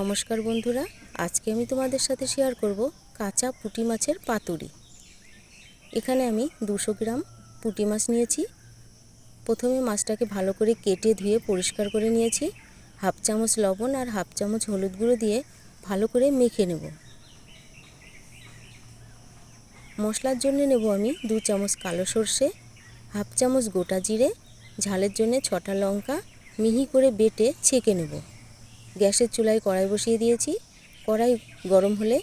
নমস্কার বন্ধুরা, আজকে আমি তোমাদের সাথে শেয়ার করব কাঁচা পুঁটি মাছের পাতুরি। এখানে আমি দুশো গ্রাম পুঁটি মাছ নিয়েছি। প্রথমে মাছটাকে ভালো করে কেটে ধুয়ে পরিষ্কার করে নিয়েছি। হাফ চামচ লবণ আর হাফ চামচ হলুদ গুঁড়ো দিয়ে ভালো করে মেখে নেব। মশলার জন্য নেব আমি দু চামচ কালো সর্ষে, হাফ চামচ গোটা জিরে, ঝালের জন্য ছটা লঙ্কা, মিহি করে বেটে ছেঁকে নেব। গ্যাসের চুলায় কড়াই বসিয়ে দিয়েছি। কড়াই গরম হলে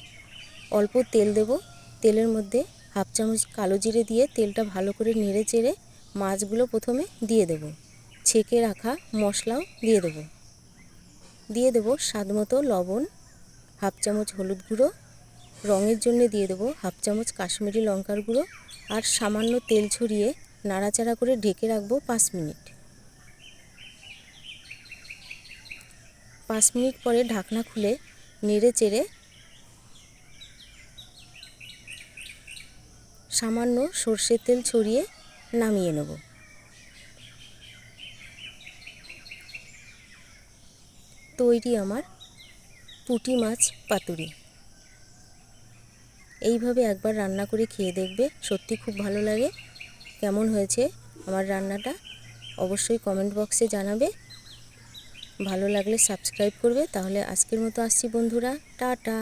অল্প তেল দেব। তেলের মধ্যে হাফ চামচ কালো জিরে দিয়ে তেলটা ভালো করে নেড়ে চেড়ে মাছগুলো প্রথমে দিয়ে দেব। ছেঁকে রাখা মশলাও দিয়ে দেব। দিয়ে দেব স্বাদ মতো লবণ, হাফ চামচ হলুদ গুঁড়ো। রঙের জন্য দিয়ে দেবো হাফ চামচ কাশ্মীরি লঙ্কার গুঁড়ো। আর সামান্য তেল ছড়িয়ে নাড়াচাড়া করে ঢেকে রাখব পাঁচ মিনিট। পাঁচ মিনিট পরে ঢাকনা খুলে নেড়ে চেড়ে সামান্য সর্ষের তেল ছড়িয়ে নামিয়ে নেব। তৈরি আমার পুঁটি মাছ পাতুরি। এইভাবে একবার রান্না করে খেয়ে দেখবে, সত্যি খুব ভালো লাগে। কেমন হয়েছে আমার রান্নাটা অবশ্যই কমেন্ট বক্সে জানাবে। ভালো লাগলে সাবস্ক্রাইব করবে তাহলে আজকের মতো আসছি বন্ধুরা টাটা।